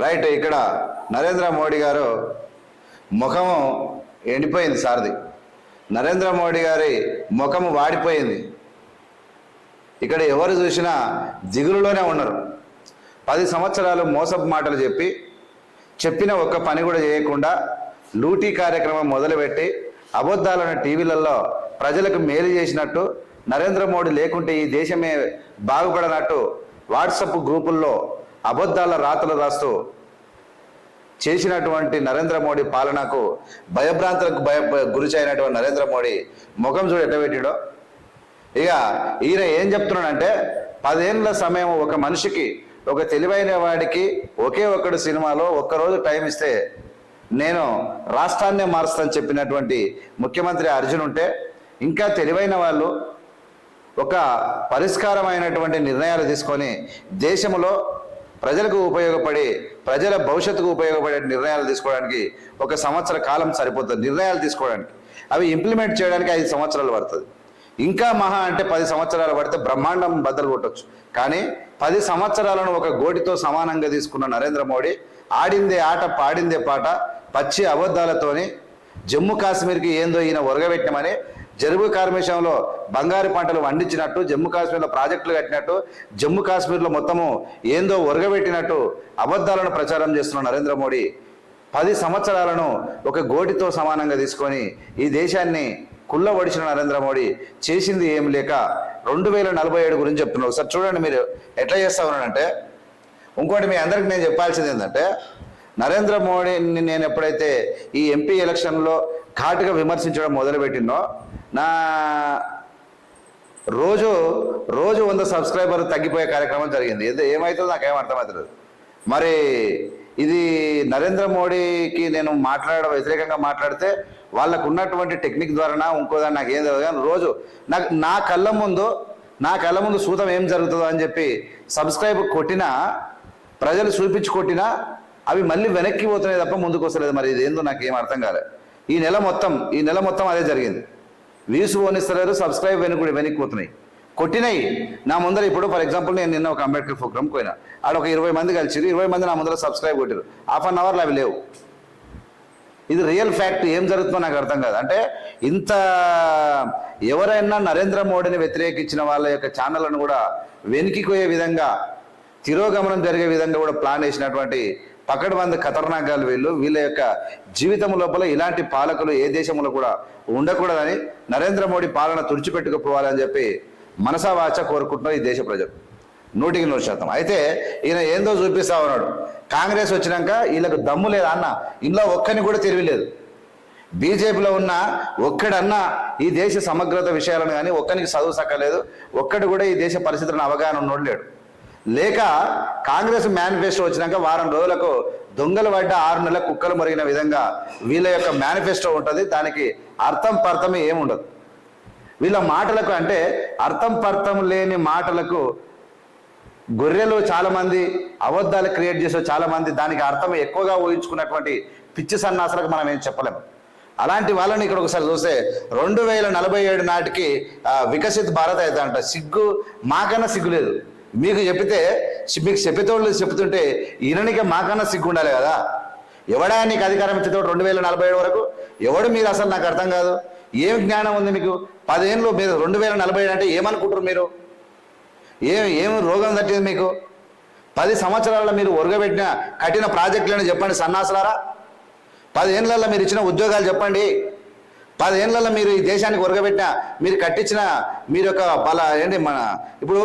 Right ఇక్కడ నరేంద్ర మోడీ గారు ముఖము ఎండిపోయింది సార్ది. నరేంద్ర మోడీ గారి ముఖము వాడిపోయింది. ఇక్కడ ఎవరు చూసినా దిగులులోనే ఉన్నారు. పది సంవత్సరాలు మోసపు మాటలు చెప్పి చెప్పిన ఒక్క పని కూడా చేయకుండా లూటీ కార్యక్రమం మొదలుపెట్టి అబద్ధాలను టీవీలలో ప్రజలకు మేలు చేసినట్టు నరేంద్ర మోడీ లేకుంటే ఈ దేశమే బాగుపడనట్టు వాట్సప్ గ్రూపుల్లో అబద్ధాల రాతలు రాస్తూ చేసినటువంటి నరేంద్ర మోడీ పాలనకు భయభ్రాంతులకు భయ గురిచైనటువంటి నరేంద్ర మోడీ ముఖం చూడు ఎట్టబెట్టాడో ఇక ఈయన ఏం చెప్తున్నాడంటే పదేళ్ళ సమయం ఒక మనిషికి ఒక తెలివైన వాడికి ఒకే ఒక్కడు సినిమాలో ఒక్కరోజు టైం ఇస్తే నేను రాష్ట్రాన్నే మారుస్తాను చెప్పినటువంటి ముఖ్యమంత్రి అర్జున్ ఉంటే ఇంకా తెలివైన వాళ్ళు ఒక పరిష్కారమైనటువంటి నిర్ణయాలు తీసుకొని దేశంలో ప్రజలకు ఉపయోగపడి ప్రజల భవిష్యత్తుకు ఉపయోగపడే నిర్ణయాలు తీసుకోవడానికి ఒక సంవత్సర కాలం సరిపోతుంది నిర్ణయాలు తీసుకోవడానికి. అవి ఇంప్లిమెంట్ చేయడానికి ఐదు సంవత్సరాలు పడుతుంది. ఇంకా మహా అంటే పది సంవత్సరాలు పడితే బ్రహ్మాండం బద్దలు కొట్టచ్చు. కానీ పది సంవత్సరాలను ఒక గోటితో సమానంగా తీసుకున్న నరేంద్ర మోడీ ఆడిందే ఆట పాడిందే పాట పచ్చి అబద్ధాలతోని జమ్మూ కాశ్మీర్కి ఏందో ఈయన ఒరగబెట్టామని జరుగు కార్మిషంలో బంగారు పంటలు వండించినట్టు జమ్మూ కాశ్మీర్లో ప్రాజెక్టులు కట్టినట్టు జమ్మూ కాశ్మీర్లో మొత్తము ఏందో ఒరగబెట్టినట్టు అబద్ధాలను ప్రచారం చేస్తున్న నరేంద్ర మోడీ పది సంవత్సరాలను ఒక గోటితో సమానంగా తీసుకొని ఈ దేశాన్ని కుళ్ళ ఒడిచిన నరేంద్ర మోడీ చేసింది ఏం లేక రెండు వేల నలభై ఏడు గురించి చెప్తున్నారు. ఒకసారి చూడండి మీరు ఎట్లా చేస్తా ఉన్నానంటే ఇంకోటి మీ అందరికి నేను చెప్పాల్సింది ఏంటంటే నరేంద్ర మోడీని నేను ఎప్పుడైతే ఈ ఎంపీ ఎలక్షన్లో ఘాటుగా విమర్శించడం మొదలుపెట్టినో నా రోజు రోజు వంద సబ్స్క్రైబర్ తగ్గిపోయే కార్యక్రమం జరిగింది. ఏదో ఏమవుతుందో నాకేం అర్థమవుతుంది మరి ఇది నరేంద్ర మోడీకి నేను మాట్లాడ వ్యతిరేకంగా మాట్లాడితే వాళ్ళకు ఉన్నటువంటి టెక్నిక్ ద్వారా ఇంకోదాన్ని నాకు ఏం తెలియదు. కానీ రోజు నాకు నా కళ్ళ ముందు నా కళ్ళ ముందు సూతం ఏం జరుగుతుందో అని చెప్పి సబ్స్క్రైబ్ కొట్టినా ప్రజలు చూపించి కొట్టినా అవి మళ్ళీ వెనక్కి పోతున్నాయి తప్ప ముందుకు వస్తలేదు. మరి ఇది ఏందో నాకు ఏం అర్థం కాలేదు ఈ నెల మొత్తం ఈ నెల మొత్తం అదే జరిగింది. వ్యూస్ పోనిస్తలేరు సబ్స్క్రైబ్ వెనుక వెనక్కి పోతున్నాయి. కొట్టినాయి. నా ముందర ఇప్పుడు ఫర్ ఎగ్జాంపుల్ నేను నిన్న ఒక అంబేద్కర్ ప్రోగ్రామ్ పోయినా. ఆడ ఒక ఇరవై మంది కలిసిరు ఇరవై మంది నా ముందర సబ్స్క్రైబ్ కొట్టారు హాఫ్ అన్ అవర్లో అవి లేవు. ఇది రియల్ ఫ్యాక్ట్. ఏం జరుగుతుందో నాకు అర్థం కాదు. అంటే ఇంత ఎవరైనా నరేంద్ర మోడీని వ్యతిరేకించిన వాళ్ళ యొక్క ఛానళ్ళను కూడా వెనికిపోయే విధంగా తిరోగమనం జరిగే విధంగా కూడా ప్లాన్ వేసినటువంటి పకడ్బంద్ ఖతర్నాకాలు వీళ్ళు వీళ్ళ యొక్క జీవితం లోపల ఇలాంటి పాలకులు ఏ దేశంలో కూడా ఉండకూడదని నరేంద్ర మోడీ పాలన తుడిచిపెట్టుకుపోవాలని చెప్పి మనసావాచ కోరుకుంటున్నారు ఈ దేశ ప్రజలు. నూటికి నూరు శాతం. అయితే ఈయన ఏందో చూపిస్తా ఉన్నాడు. కాంగ్రెస్ వచ్చినాక వీళ్ళకు దమ్ము లేదు అన్న? ఇంట్లో ఒక్కని కూడా తెలియలేదు బీజేపీలో ఉన్న ఒక్కడన్నా ఈ దేశ సమగ్రత విషయాలను కానీ ఒక్కరికి చదువు సక్కలేదు. ఒక్కడు కూడా ఈ దేశ పరిస్థితులను అవగాహన ఉన్నోడు లేడు. లేక కాంగ్రెస్ మేనిఫెస్టో వచ్చినాక వారం రోజులకు దొంగలు పడ్డ ఆరు నెలల కుక్కలు మరిగిన విధంగా వీళ్ళ యొక్క మేనిఫెస్టో ఉంటుంది. దానికి అర్థం పర్థం ఏముండదు వీళ్ళ మాటలకు అంటే అర్థం పర్థం లేని మాటలకు గొర్రెలు చాలామంది అబద్ధాలు క్రియేట్ చేసే చాలామంది దానికి అర్థం ఎక్కువగా ఊహించుకున్నటువంటి పిచ్చి సన్నాసులకు మనం ఏం చెప్పలేము. అలాంటి వాళ్ళని ఇక్కడ ఒకసారి చూస్తే రెండు వేల నలభై ఏడు నాటికి వికసిత్ భారత్ అయితే అంట. సిగ్గు మాకన్నా సిగ్గు లేదు. మీకు చెప్పితే మీకు చెప్పేతోళ్ళు చెప్తుంటే ఈయననికే మాకన్నా సిగ్గు ఉండాలి కదా. ఎవడా నీకు అధికారం ఇచ్చేతోడు రెండు వేల నలభై ఏడు వరకు? ఎవడు మీరు అసలు నాకు అర్థం కాదు. ఏం జ్ఞానం ఉంది మీకు? పదేళ్ళు మీరు రెండు వేల నలభై ఏడు అంటే ఏమనుకుంటారు మీరు? ఏం ఏం రోగం తట్టింది మీకు? పది సంవత్సరాల్లో మీరు ఒరగబెట్టిన కఠిన ప్రాజెక్టులను చెప్పండి సన్నాసులారా. పదిహేనులలో మీరు ఇచ్చిన ఉద్యోగాలు చెప్పండి. పదేళ్ళలో మీరు ఈ దేశానికి ఒరగబెట్టిన మీరు కట్టించిన మీరు ఒక బల ఏంటి మన ఇప్పుడు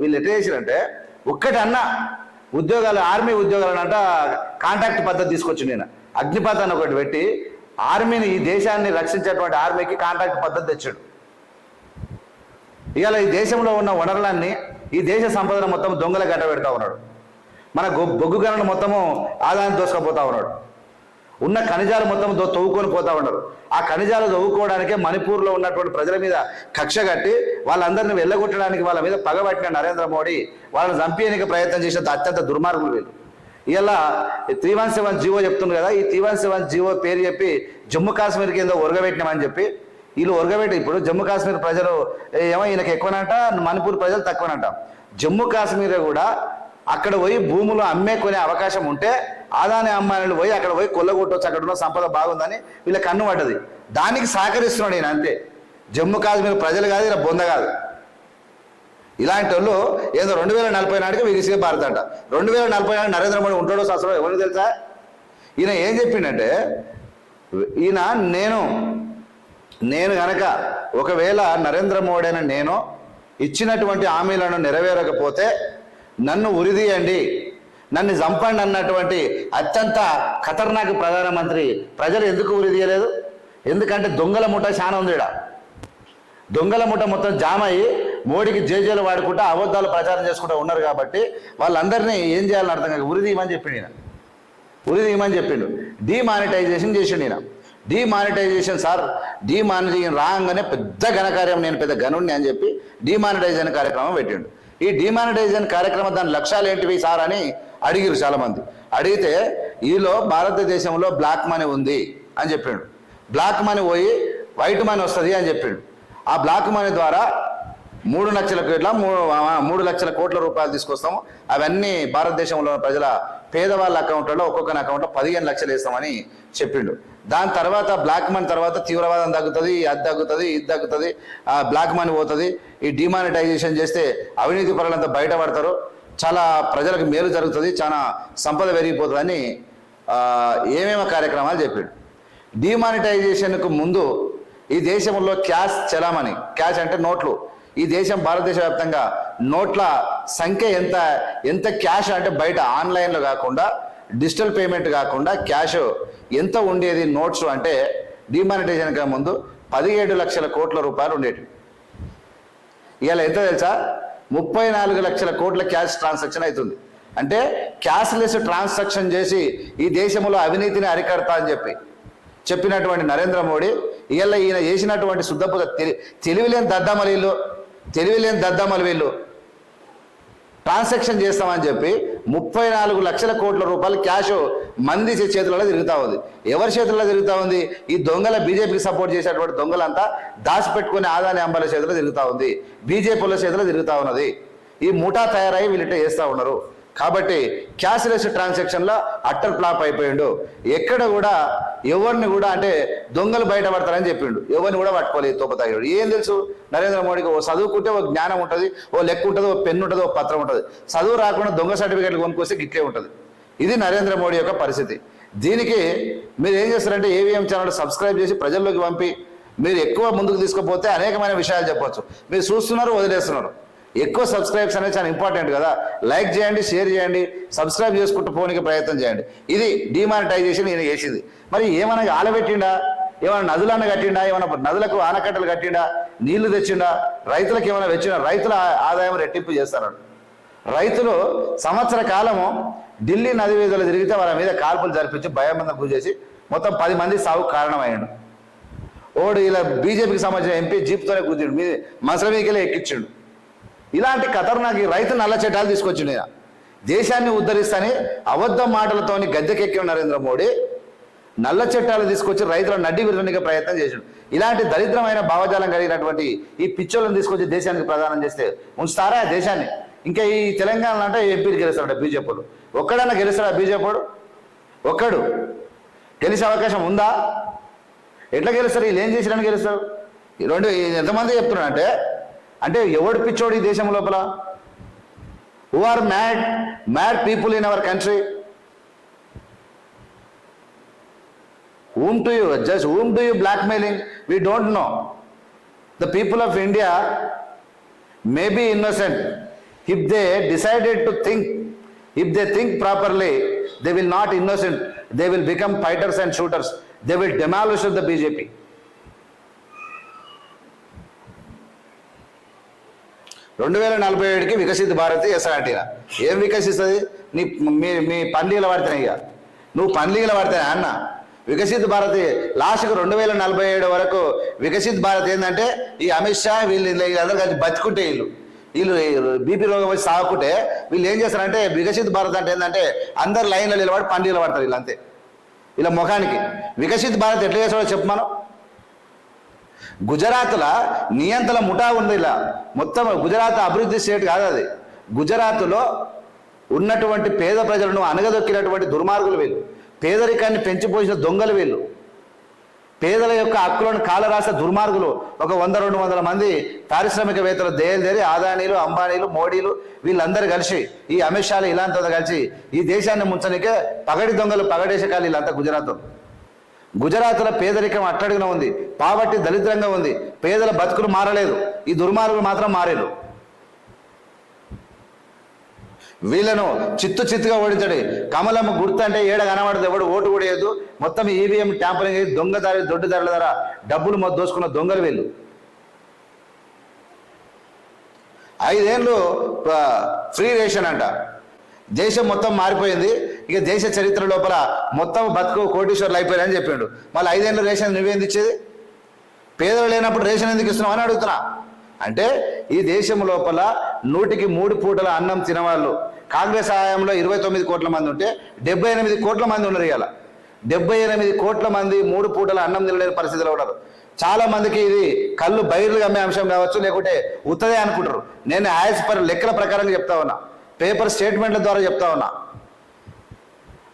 వీళ్ళు ఎట్లా చేశారంటే ఒక్కటి అన్న ఉద్యోగాలు ఆర్మీ ఉద్యోగాలు అంట కాంట్రాక్ట్ పద్ధతి తీసుకొచ్చి నేను అగ్నిపథ్ అని ఒకటి పెట్టి ఆర్మీని ఈ దేశాన్ని రక్షించేటువంటి ఆర్మీకి కాంట్రాక్ట్ పద్ధతి తెచ్చాడు. ఇవాళ ఈ దేశంలో ఉన్న వనరులన్నీ ఈ దేశ సంపదను మొత్తం దొంగల గడ్డ పెడతా ఉన్నాడు. మన బొగ్గు గనులు మొత్తము ఆదాయం దోసుకపోతా ఉన్నాడు. ఉన్న ఖనిజాలు మొత్తం తవ్వుకొని పోతా ఉన్నారు. ఆ ఖనిజాలు తవ్వుకోవడానికే మణిపూర్లో ఉన్నటువంటి ప్రజల మీద కక్ష కట్టి వాళ్ళందరిని వెళ్ళగొట్టడానికి వాళ్ళ మీద పగబట్టిన నరేంద్ర మోడీ వాళ్ళని చంపేయడానికి ప్రయత్నం చేసిన అత్యంత దుర్మార్గులు వీళ్ళు. ఇలా త్రీ వన్ సెవెన్ జీవో చెప్తుంది కదా ఈ త్రీ వన్ సెవెన్ జీవో పేరు చెప్పి జమ్మూ కాశ్మీర్కి కింద ఒరగబెట్టినామని చెప్పి వీళ్ళు ఒరగబెట్టి ఇప్పుడు జమ్మూ కాశ్మీర్ ప్రజలు ఏమో ఈయనకి ఎక్కువనంట మణిపూర్ ప్రజలు తక్కువనంట. జమ్మూ కాశ్మీర్ కూడా అక్కడ పోయి భూములు అమ్మే కొనే అవకాశం ఉంటే ఆదాని అమ్మాయిలు పోయి అక్కడ పోయి కొల్లగొట్టవచ్చు అక్కడ ఉన్న సంపద బాగుందని వీళ్ళ కన్ను పడ్డది. దానికి సహకరిస్తున్నాడు ఈయన అంతే. జమ్మూ కాశ్మీర్ ప్రజలు కాదు ఇలా బొంద కాదు. ఇలాంటి వాళ్ళు ఏదో రెండు వేల నలభై నాటికి వికసిత భారత అంట రెండు వేల నలభై నాడు నరేంద్ర మోడీ ఉంటాడో అసలు ఎవరికి తెలుసా? ఈయన ఏం చెప్పిండంటే ఈయన నేను నేను గనక ఒకవేళ నరేంద్ర మోడీ అని నేను ఇచ్చినటువంటి హామీలను నెరవేరకపోతే నన్ను ఉరిదీయండి. నన్ను చంపండి అన్నటువంటి అత్యంత ఖతర్నాక్ ప్రధానమంత్రి ప్రజలు ఎందుకు ఉరిదీయలేదు? ఎందుకంటే దొంగల ముఠ చాలా ఉంది ఈడ. దొంగల ముఠ మొత్తం జామ అయ్యి మోడీకి జేజేలు వాడుకుంటా అబద్ధాలు ప్రచారం చేసుకుంటూ ఉన్నారు కాబట్టి వాళ్ళందరినీ ఏం చేయాలని అర్థం కాక ఉరిదీయమని చెప్పిండు ఈయన. ఉరిదీయమని చెప్పిండు. డీమానిటైజేషన్ చేసిండు ఈయన. డీమానిటైజేషన్ సార్ డీమానిటైజేషన్ రాగానే పెద్ద ఘనకార్యం నేను పెద్ద గనుడిని అని చెప్పి డీమానిటైజేషన్ కార్యక్రమం పెట్టిండు. ఈ డిమానిటైజేషన్ కార్యక్రమం దాని లక్ష్యాలు ఏంటివి సార్ అని అడిగిరు చాలామంది. అడిగితే ఈలో భారతదేశంలో బ్లాక్ మనీ ఉంది అని చెప్పిండు బ్లాక్ మనీ పోయి వైట్ మనీ వస్తుంది అని చెప్పిండు ఆ బ్లాక్ మనీ ద్వారా మూడు లక్షల కోట్ల మూడు మూడు లక్షల కోట్ల రూపాయలు తీసుకొస్తాము. అవన్నీ భారతదేశంలో ఉన్న ప్రజల పేదవాళ్ళ అకౌంట్లలో ఒక్కొక్కరి అకౌంట్లో పదిహేను లక్షలు వేస్తామని చెప్పిండు. దాని తర్వాత బ్లాక్ మనీ తర్వాత తీవ్రవాదం తగ్గుతుంది అది తగ్గుతుంది ఇది తగ్గుతుంది ఆ బ్లాక్ మనీ పోతుంది. ఈ డిమానిటైజేషన్ చేస్తే అవినీతి పరులంతా బయటపడతారు. చాలా ప్రజలకు మేలు జరుగుతుంది చాలా సంపద పెరిగిపోతుందని ఏమేమి కార్యక్రమాలు చెప్పిండు. డిమానిటైజేషన్కు ముందు ఈ దేశంలో క్యాష్ చలామణి క్యాష్ అంటే నోట్లు. ఈ దేశం భారతదేశ వ్యాప్తంగా నోట్ల సంఖ్య ఎంత ఎంత క్యాష్ అంటే బయట ఆన్లైన్లో కాకుండా డిజిటల్ పేమెంట్ కాకుండా క్యాష్ ఎంత ఉండేది నోట్స్ అంటే డిమానిటైజేషన్కి ముందు పదిహేడు లక్షల కోట్ల రూపాయలు ఉండేవి ఇవాళ ఎంత తెలుసా? ముప్పై నాలుగు లక్షల కోట్ల క్యాష్ ట్రాన్సాక్షన్ అవుతుంది. అంటే క్యాష్లెస్ ట్రాన్సాక్షన్ చేసి ఈ దేశంలో అవినీతిని అరికడతా అని చెప్పి చెప్పినటువంటి నరేంద్ర మోడీ ఇవాళ ఈయన చేసినటువంటి శుద్ధ తెలి తెలివిలేని దద్దమ్మలు తెలివిలేని దద్దమ్మలు వీళ్ళు. ట్రాన్సాక్షన్ చేస్తామని చెప్పి ముప్పై నాలుగు లక్షల కోట్ల రూపాయలు క్యాష్ మంది చేతులలో తిరుగుతూ ఉంది. ఎవరి చేతుల్లో తిరుగుతూ ఉంది? ఈ దొంగల బీజేపీకి సపోర్ట్ చేసేటువంటి దొంగలంతా దాచిపెట్టుకుని ఆదాని అంబాల చేతిలో తిరుగుతూ ఉంది. బీజేపీల చేతిలో తిరుగుతూ ఉన్నది. ఈ ముఠా తయారై వీళ్ళిట చేస్తూ ఉన్నారు. కాబట్టి క్యాష్లెస్ ట్రాన్సాక్షన్లో అట్టర్ ఫ్లాప్ అయిపోయిండు. ఎక్కడ కూడా ఎవరిని కూడా అంటే దొంగలు బయటపడతారని చెప్పిండు. ఎవరిని కూడా పట్టుకోలేదు తోపతాగాడు ఏం తెలుసు? నరేంద్ర మోడీకి ఓ చదువుకుంటే ఓ జ్ఞానం ఉంటుంది ఓ లెక్క ఉంటుంది ఓ పెన్ను ఉంటుంది ఓ పత్రం ఉంటుంది. చదువు రాకుండా దొంగ సర్టిఫికేట్లు కొనుక్కొస్తే గిట్లే ఉంటుంది. ఇది నరేంద్ర మోడీ యొక్క పరిస్థితి. దీనికి మీరు ఏం చేస్తారంటే ఏవిఎం ఛానల్ సబ్స్క్రైబ్ చేసి ప్రజల్లోకి పంపి మీరు ఎక్కువ ముందుకు తీసుకుపోతే అనేకమైన విషయాలు చెప్పొచ్చు. మీరు చూస్తున్నారు వదిలేస్తున్నారు. ఎక్కువ సబ్స్క్రైబ్స్ అనేది చాలా ఇంపార్టెంట్ కదా. లైక్ చేయండి షేర్ చేయండి సబ్స్క్రైబ్ చేసుకుంటూ పోనీకి ప్రయత్నం చేయండి. ఇది డిమానిటైజేషన్ ఈయన చేసింది. మరి ఏమైనా ఆలబెట్టిండా ఏమైనా నదులన్న కట్టిండా? ఏమైనా నదులకు ఆనకట్టలు కట్టిండా? నీళ్ళు తెచ్చిండా? రైతులకు ఏమైనా తెచ్చిండా రైతుల ఆదాయం రెట్టింపు చేస్తారని రైతులు సంవత్సర కాలము ఢిల్లీ నది వీధులు తిరిగితే వాళ్ళ మీద కాల్పులు జరిపించి భయబంధం గురి చేసి మొత్తం పది మంది సాగు కారణమయ్యాడు. ఓడు ఇలా బీజేపీకి సంబంధించిన ఎంపీ జీప్తోనే కూర్చుండు మీ మసల మీదకెళ్ళి ఎక్కించిండు. ఇలాంటి ఖతర్నాక్ రైతు నల్ల చట్టాలు తీసుకొచ్చిండు దేశాన్ని ఉద్ధరిస్తాని అబద్ధ మాటలతోని గద్దెకెక్కిన నరేంద్ర మోడీ నల్ల చట్టాలు తీసుకొచ్చి రైతులను నడ్డి విరడానికి ప్రయత్నం చేసిండు. ఇలాంటి దరిద్రమైన భావజాలం కలిగినటువంటి ఈ పిచ్చోళ్ళని తీసుకొచ్చి దేశానికి ప్రదానం చేస్తే ఉంచుతారా ఆ దేశాన్ని? ఇంకా ఈ తెలంగాణ అంటే ఎంపీలు గెలుస్తాడు బీజేపీలు. ఒక్కడన్నా గెలుస్తాడా బీజేపీడు ఒక్కడు. గెలిచే అవకాశం ఉందా? ఎట్లా గెలుస్తారు? వీళ్ళు ఏం చేసిరని గెలుస్తారు? రెండు ఎంతమంది చెప్తున్నారంటే అంటే అంటే ఎవడు పిచ్చోడు ఈ దేశం లోపల who are mad mad people in our country whom to you just whom do you blackmailing we don't know the people of india may be innocent if they decided to think if they think properly they will not innocent they will become fighters and shooters they will demolish the bjp రెండు వేల నలభై ఏడుకి వికసిత భారత్ ఎస్ఆర్టీనా ఏం వికసిస్తుంది? నీ మీ మీ పండుగల పడితేనే ఇక నువ్వు పండుగల పడితేనే అన్న. వికసిత్ భారత్ లాస్ట్కి రెండు వేల నలభై ఏడు వరకు వికసిత్ భారత్ ఏంటంటే ఈ అమిత్ షా వీళ్ళు వీళ్ళందరూ కలిసి బతుకుంటే వీళ్ళు. వీళ్ళు బీపీ రోగం వచ్చి సాగుకుంటే వీళ్ళు ఏం చేస్తారంటే వికసిత్ భారత్ అంటే ఏంటంటే అందరు లైన్లో నిలబడి పండుగలు పడతారు వీళ్ళంతే. ఇలా ముఖానికి. వికసిత్ భారత్ ఎట్లా చేస్తాడో చెప్పు మనం. గుజరాత్ల నియంత్రణ ముఠా ఉంది ఇలా. మొత్తం గుజరాత్ అభివృద్ధి స్టేట్ కాదు అది. గుజరాత్లో ఉన్నటువంటి పేద ప్రజలను అనగదొక్కినటువంటి దుర్మార్గులు వీళ్ళు. పేదరికాన్ని పెంచిపోసిన దొంగలు వీళ్ళు. పేదల యొక్క హక్కులను కాలరాసే దుర్మార్గులు. ఒక వంద రెండు వందల మంది పారిశ్రామికవేత్తలు దేరి ఆదానీలు అంబానీలు మోడీలు వీళ్ళందరూ కలిసి ఈ అమిత్ షాలు ఇలాంటి కలిసి ఈ దేశాన్ని ముంచనికే పగడి దొంగలు పగడేసే కాలు వీళ్ళంతా గుజరాత్ గుజరాత్లో పేదరికం అట్టడుగున ఉంది. పావర్టీ దరిద్రంగా ఉంది. పేదల బతుకులు మారలేదు. ఈ దుర్మార్గులు మాత్రం మారేరు. వీళ్ళను చిత్తు చిత్తుగా ఓడించండి. కమలమ్మ గుర్తు అంటే ఏడ కనబడదు ఎవడు ఓటు కూడా మొత్తం ఈవీఎం ట్యాంపరింగ్ అయ్యి దొంగదారి దొడ్డుదారుల ధర డబ్బులు మొత్తం దోసుకున్న దొంగలు వీళ్ళు. ఐదేళ్ళు ఫ్రీ రేషన్ అంట. దేశం మొత్తం మారిపోయింది. ఇక దేశ చరిత్ర లోపల మొత్తం బతుకు కోటీశ్వర్లు అయిపోయారని చెప్పిండు. మళ్ళీ ఐదేళ్ళు రేషన్ నువ్వేంది ఇచ్చేది? పేదలు లేనప్పుడు రేషన్ ఎందుకు ఇస్తున్నావు అని అడుగుతున్నా. అంటే ఈ దేశం లోపల నూటికి మూడు పూటల అన్నం తినవాళ్ళు. కాంగ్రెస్ హయాంలో ఇరవై తొమ్మిది కోట్ల మంది ఉంటే డెబ్బై ఎనిమిది కోట్ల మంది ఉన్నారు ఇవాళ డెబ్బై ఎనిమిది కోట్ల మంది మూడు పూటల అన్నం తినలేని పరిస్థితిలో ఉన్నారు. చాలా మందికి ఇది కళ్ళు బయర్లు అమ్మే అంశం కావచ్చు లేకుంటే ఉత్తదే అనుకుంటారు. నేను ఆయాస్ పర్ లెక్కల ప్రకారంగా చెప్తా ఉన్నా. పేపర్ స్టేట్మెంట్ల ద్వారా చెప్తా ఉన్నా.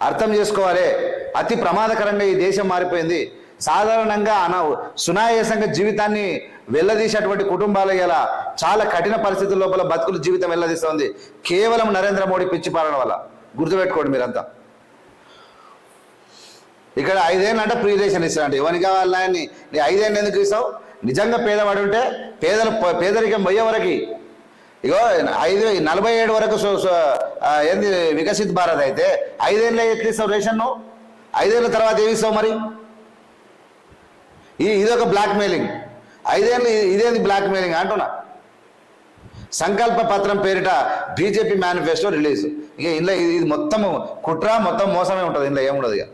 అర్థం చేసుకోవాలి. అతి ప్రమాదకరంగా ఈ దేశం మారిపోయింది. సాధారణంగా అన సునాయాసంగా జీవితాన్ని వెళ్ళదీసేటువంటి కుటుంబాలు ఇలా చాలా కఠిన పరిస్థితుల లోపల బతుకులు జీవితం వెళ్ళదీస్తుంది కేవలం నరేంద్ర మోడీ పిచ్చి పాలన వల్ల. గుర్తుపెట్టుకోండి మీరంతా. ఇక్కడ ఐదేళ్ళంటే ప్రియరేషన్ ప్రీ రేషన్ ఎవరికి కావాలి నీ ఐదేళ్ళు ఎందుకు ఇస్తావు? నిజంగా పేదవాడు ఉంటే పేదల పేదరికం పోయే వరకు ఇగో ఐదు నలభై ఏడు వరకు ఏంది వికసిత్ భారత్ అయితే ఐదేళ్ళు ఎట్లా రేషన్ నువ్వు? ఐదేళ్ళ తర్వాత ఏమిస్తావు మరి? ఈ ఇదొక బ్లాక్ మెయిలింగ్ ఐదేళ్ళు ఇదేంది బ్లాక్ మెయిలింగ్ అంటున్నా. సంకల్ప పత్రం పేరిట బీజేపీ మేనిఫెస్టో రిలీజ్. ఇక ఇందులో ఇది ఇది మొత్తం కుట్ర మొత్తం మోసమే ఉంటుంది. ఇందులో ఏముండదు ఇక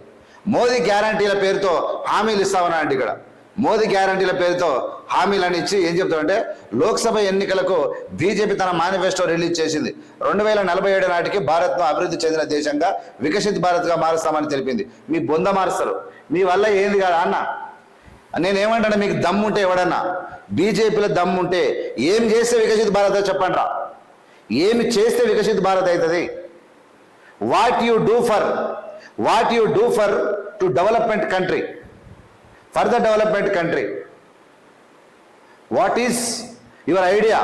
మోదీ గ్యారంటీల పేరుతో హామీలు ఇస్తామన్నా అంటే ఇక్కడ. మోదీ గ్యారంటీల పేరుతో హామీలను ఇచ్చి ఏం చెప్తామంటే లోక్సభ ఎన్నికలకు బీజేపీ తన మేనిఫెస్టో రిలీజ్ చేసింది. రెండు వేల నలభై ఏడు నాటికి భారత్ను అభివృద్ధి చెందిన దేశంగా వికసిత్ భారత్గా మారుస్తామని తెలిపింది. మీ బొంద మారుస్తారు. మీ వల్ల ఏంది కాదు అన్న. నేనేమంటాను మీకు దమ్ముంటే ఎవడన్నా? బీజేపీలో దమ్ముంటే ఏం చేస్తే వికసిత్ భారత్ చెప్పండి రా ఏమి చేస్తే వికసిత్ భారత్ అవుతుంది? What you do for what you do for to development country for the development country what is your idea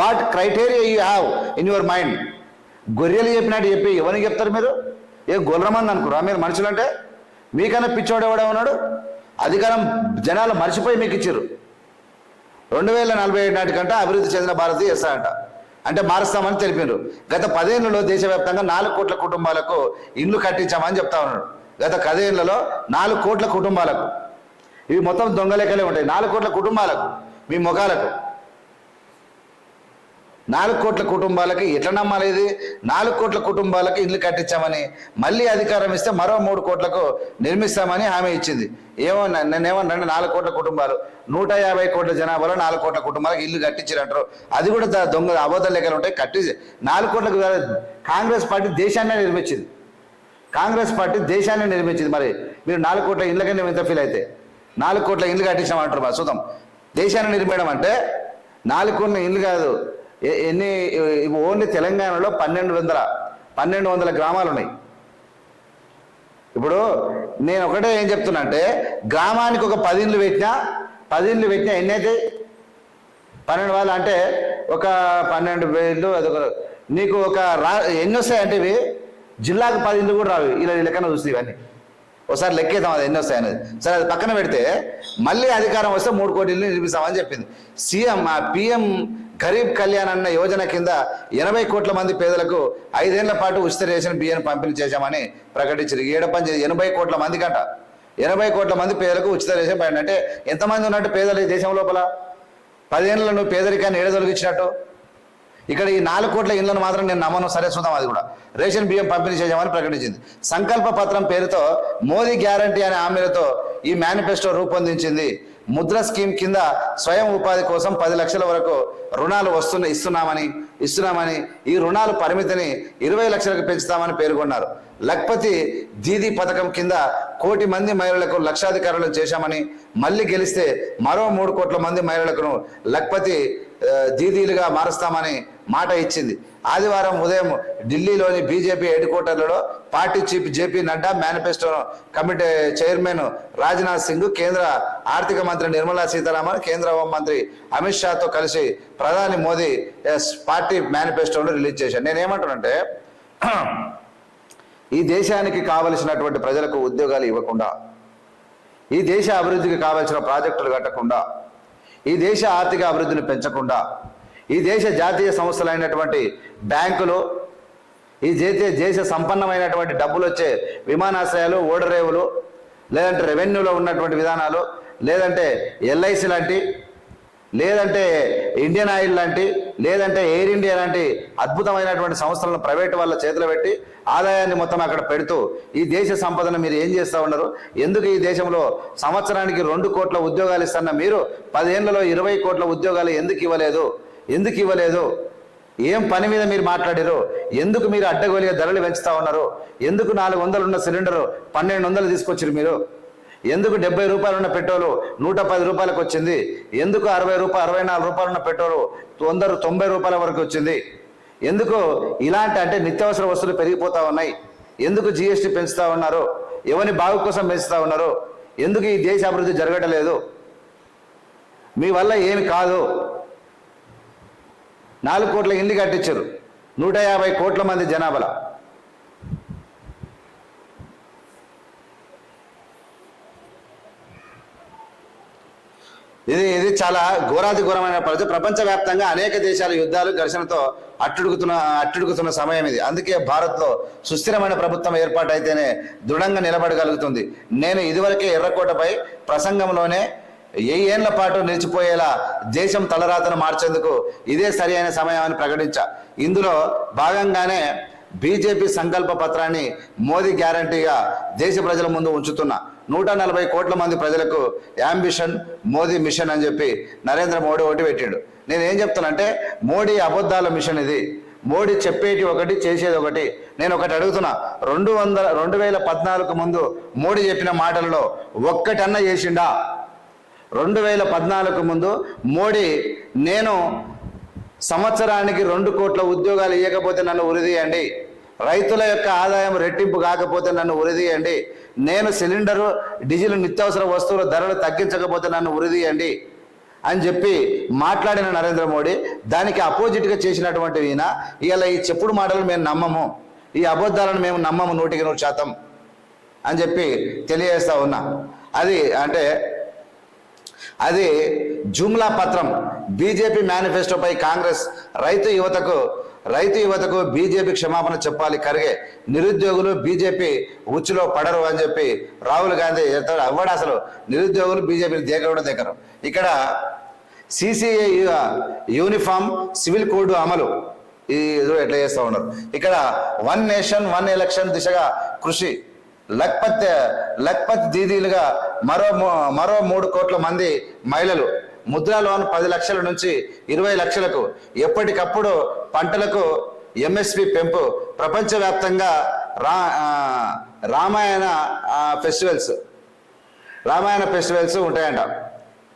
what criteria you have in your mind గొర్రెలు చెప్పినట్టు చెప్పి ఎవరిని చెప్తారు మీరు? ఏ గొర్రమంది అనుకురా మీరు మనుషులు అంటే మీకన్నా పిచ్చోడు ఎవడే ఉన్నాడు? అధికారం జనాలు మర్చిపోయి మీకు ఇచ్చారు. రెండు వేల నలభై ఏడు నాటికంటే అభివృద్ధి చెందిన భారత్ చేస్తారంట. అంటే మారుస్తామని తెలిపారు గత పదేళ్ళలో దేశవ్యాప్తంగా నాలుగు కోట్ల కుటుంబాలకు ఇల్లు కట్టించామని చెప్తా ఉన్నాడు. గత కదేళ్ళలో నాలుగు కోట్ల కుటుంబాలకు. ఇవి మొత్తం దొంగ ఉంటాయి. నాలుగు కోట్ల కుటుంబాలకు మీ ముఖాలకు నాలుగు కోట్ల కుటుంబాలకి ఎట్లా నమ్మాలి ఇది నాలుగు కోట్ల కుటుంబాలకు ఇల్లు కట్టించామని మళ్ళీ అధికారం ఇస్తే మరో మూడు కోట్లకు నిర్మిస్తామని హామీ ఇచ్చింది. ఏమో నేనేమన్నా నాలుగు కోట్ల కుటుంబాలు నూట యాభై కోట్ల జనాభాలో నాలుగు కోట్ల కుటుంబాలకు ఇల్లు కట్టించారంటారు. అది కూడా దొంగ అబద్ధ లెక్కలు ఉంటాయి. కట్టి నాలుగు కోట్లకు కాంగ్రెస్ పార్టీ దేశాన్నే నిర్మించింది. కాంగ్రెస్ పార్టీ దేశాన్ని నిర్మించింది. మరి మీరు నాలుగు కోట్ల ఇళ్ళకనే ఎంత ఫీల్ అయితే నాలుగు కోట్ల ఇల్లు కట్టించామంటారు మా చూద్దాం దేశాన్ని నిర్మించడం అంటే నాలుగు కోట్ల ఇల్లు కాదు ఎన్ని ఓన్లీ తెలంగాణలో పన్నెండు వందల పన్నెండు వందల గ్రామాలు ఉన్నాయి. ఇప్పుడు నేను ఒకటే ఏం చెప్తున్నా అంటే గ్రామానికి ఒక పది ఇండ్లు పెట్టినా పది ఇండ్లు పెట్టినా ఎన్ని అవుతాయి పన్నెండు వాళ్ళు అంటే ఒక పన్నెండు వేలు అదొక నీకు ఒక రా ఎన్ని వస్తాయంటే ఇవి? జిల్లాకు పది ఇండ్లు కూడా రావు. ఇలా లెక్కన చూస్తే ఇవన్నీ. ఒకసారి లెక్కేద్దాం అది ఎన్ని వస్తాయనేది సరే అది పక్కన పెడితే మళ్ళీ అధికారం వస్తే మూడు కోటి ఇల్లు నిర్మిస్తామని చెప్పింది. సీఎం ఆ పిఎం గరీబ్ కళ్యాణ్ అన్న యోజన కింద ఎనభై కోట్ల మంది పేదలకు ఐదేళ్ళ పాటు ఉచిత రేషన్ బియ్యం పంపిణీ చేశామని ప్రకటించారు ఏడ పని చేసి ఎనభై కోట్ల మంది కంట ఎనభై కోట్ల మంది పేదలకు ఉచిత రేషన్ పైన అంటే ఎంతమంది ఉన్నట్టు పేదలు ఈ దేశం లోపల? పదేళ్ళలో పేదరికాన్ని ఏడదొలిగించినట్టు ఇక్కడ ఈ నాలుగు కోట్ల ఇళ్ళను మాత్రం నేను నమ్మను. సరే చూద్దాం అది కూడా. రేషన్ బియ్యం పంపిణీ చేశామని ప్రకటించింది. సంకల్ప పత్రం పేరుతో మోదీ గ్యారంటీ అనే హామీలతో ఈ మేనిఫెస్టో రూపొందించింది. ముద్ర స్కీమ్ కింద స్వయం ఉపాధి కోసం పది లక్షల వరకు రుణాలు వస్తున్న ఇస్తున్నామని ఇస్తున్నామని ఈ రుణాలు పరిమితిని ఇరవై లక్షలకు పెంచుతామని పేర్కొన్నారు. లక్పతి దీదీ పథకం కింద కోటి మంది మహిళలకు లక్షాధికారులను చేశామని మళ్ళీ గెలిస్తే మరో మూడు కోట్ల మంది మహిళలకు లక్పతి దీదీలుగా మారుస్తామని మాట ఇచ్చింది. ఆదివారం ఉదయం ఢిల్లీలోని BJP head క్వార్టర్లలో party chief JP Nadda manifesto committee chairman Rajnath Singh కేంద్ర ఆర్థిక మంత్రి నిర్మలా సీతారామన్ కేంద్ర హోంమంత్రి అమిత్ షాతో కలిసి ప్రధాని మోదీ ఎస్ పార్టీ మేనిఫెస్టోను రిలీజ్ చేశారు. నేనేమంటానంటే ఈ దేశానికి కావలసినటువంటి ప్రజలకు ఉద్యోగాలు ఇవ్వకుండా ఈ దేశ అభివృద్ధికి కావలసిన ప్రాజెక్టులు కట్టకుండా ఈ దేశ ఆర్థిక అభివృద్ధిని పెంచకుండా ఈ దేశ జాతీయ సంస్థలైనటువంటి బ్యాంకులు ఈ దేశ దేశ సంపన్నమైనటువంటి డబ్బులు వచ్చే విమానాశ్రయాలు ఓడరేవులు లేదంటే రెవెన్యూలో ఉన్నటువంటి విధానాలు లేదంటే ఎల్ఐసి లాంటి లేదంటే ఇండియన్ ఆయిల్ లాంటి లేదంటే ఎయిర్ ఇండియా లాంటి అద్భుతమైనటువంటి సంస్థలను ప్రైవేట్ వాళ్ళ చేతిలో పెట్టి ఆదాయాన్ని మొత్తం అక్కడ పెడుతూ ఈ దేశ సంపదను మీరు ఏం చేస్తూ ఉన్నారు? ఎందుకు ఈ దేశంలో సంవత్సరానికి రెండు కోట్ల ఉద్యోగాలు ఇస్తున్న మీరు పదేళ్ళలో ఇరవై కోట్ల ఉద్యోగాలు ఎందుకు ఇవ్వలేదు? ఎందుకు ఇవ్వలేదు? ఏం పని మీద మీరు మాట్లాడారు? ఎందుకు మీరు అడ్డగోలిగా ధరలు పెంచుతా ఉన్నారు? ఎందుకు నాలుగు వందలు ఉన్న సిలిండర్ పన్నెండు వందలు తీసుకొచ్చారు మీరు? ఎందుకు డెబ్బై రూపాయలు ఉన్న పెట్రోలు నూట పది రూపాయలకు వచ్చింది? ఎందుకు అరవై రూపాయలు అరవై నాలుగు రూపాయలు ఉన్న పెట్రోలు తొందర తొంభై రూపాయల వరకు వచ్చింది? ఎందుకు ఇలాంటి అంటే నిత్యావసర వస్తువులు పెరిగిపోతా ఉన్నాయి? ఎందుకు జిఎస్టీ పెంచుతా ఉన్నారు? ఎవరి బాగు కోసం పెంచుతా ఉన్నారు? ఎందుకు ఈ దేశ అభివృద్ధి జరగటలేదు? మీ వల్ల ఏమి కాదు. నాలుగు కోట్ల ఇండ్లు కట్టించారు. నూట యాభై కోట్ల మంది జనాభాలో. ఇది ఇది చాలా ఘోరాతి ఘోరమైన పరిస్థితి. ప్రపంచవ్యాప్తంగా అనేక దేశాల యుద్ధాలు ఘర్షణతో అట్టుడుగుతున్న అట్టుడుగుతున్న సమయం ఇది. అందుకే భారత్లో సుస్థిరమైన ప్రభుత్వం ఏర్పాటైతేనే దృఢంగా నిలబడగలుగుతుంది. నేను ఇదివరకే ఎర్రకోటపై ప్రసంగంలోనే ఏ ఏళ్ళ పాటు నిలిచిపోయేలా దేశం తలరాతను మార్చేందుకు ఇదే సరి అయిన సమయం అని ప్రకటించా. ఇందులో భాగంగానే బీజేపీ సంకల్ప పత్రాన్ని మోదీ గ్యారంటీగా దేశ ప్రజల ముందు ఉంచుతున్నా. నూట నలభై కోట్ల మంది ప్రజలకు యాంబిషన్ మోదీ మిషన్ అని చెప్పి నరేంద్ర మోడీ ఒకటి పెట్టిండు. నేను ఏం చెప్తానంటే మోడీ అబద్ధాల మిషన్ ఇది. మోడీ చెప్పేటి ఒకటి చేసేది ఒకటి. నేను ఒకటి అడుగుతున్నా రెండు వందల రెండు వేల పద్నాలుగు ముందు మోడీ చెప్పిన మాటలలో ఒక్కటన్నా చేసిండా? రెండు వేల పద్నాలుగు ముందు మోడీ నేను సంవత్సరానికి రెండు కోట్ల ఉద్యోగాలు ఇవ్వకపోతే నన్ను ఉరిదీయండి రైతుల యొక్క ఆదాయం రెట్టింపు కాకపోతే నన్ను ఉరిదీయండి నేను సిలిండరు డీజిల్ నిత్యావసర వస్తువుల ధరలు తగ్గించకపోతే నన్ను ఉరిదీయండి అని చెప్పి మాట్లాడిన నరేంద్ర మోడీ దానికి అపోజిట్గా చేసినటువంటి ఈయన ఇలా ఈ చెప్పుడు మాటలు మేము నమ్మము. ఈ అబద్ధాలను మేము నమ్మము నూటికి నూరు శాతం అని చెప్పి తెలియజేస్తా ఉన్నా. అది అంటే అది జుమ్లా పత్రం. బీజేపీ మేనిఫెస్టోపై కాంగ్రెస్ రైతు యువతకు రైతు యువతకు బీజేపీ క్షమాపణ చెప్పాలి కరిగే. నిరుద్యోగులు బీజేపీ ఉచ్చులో పడరు అని చెప్పి రాహుల్ గాంధీ చెప్తాడు. అవ్వడు అసలు. నిరుద్యోగులు బీజేపీ దగ్గర దగ్గర ఇక్కడ సిసిఏ యూనిఫామ్ సివిల్ కోడ్ అమలు. ఈ ఎదురు ఎట్లా చేస్తూ ఉన్నారు. ఇక్కడ వన్ నేషన్ వన్ ఎలక్షన్ దిశగా కృషి. లక్పత్ లక్పత్ దీదీలుగా మరో మరో మూడు కోట్ల మంది మహిళలు. ముద్రా లోన్ పది లక్షల నుంచి ఇరవై లక్షలకు. ఎప్పటికప్పుడు పంటలకు ఎంఎస్పి పెంపు. ప్రపంచవ్యాప్తంగా రా రామాయణ ఫెస్టివల్స్. రామాయణ ఫెస్టివల్స్ ఉంటాయంట.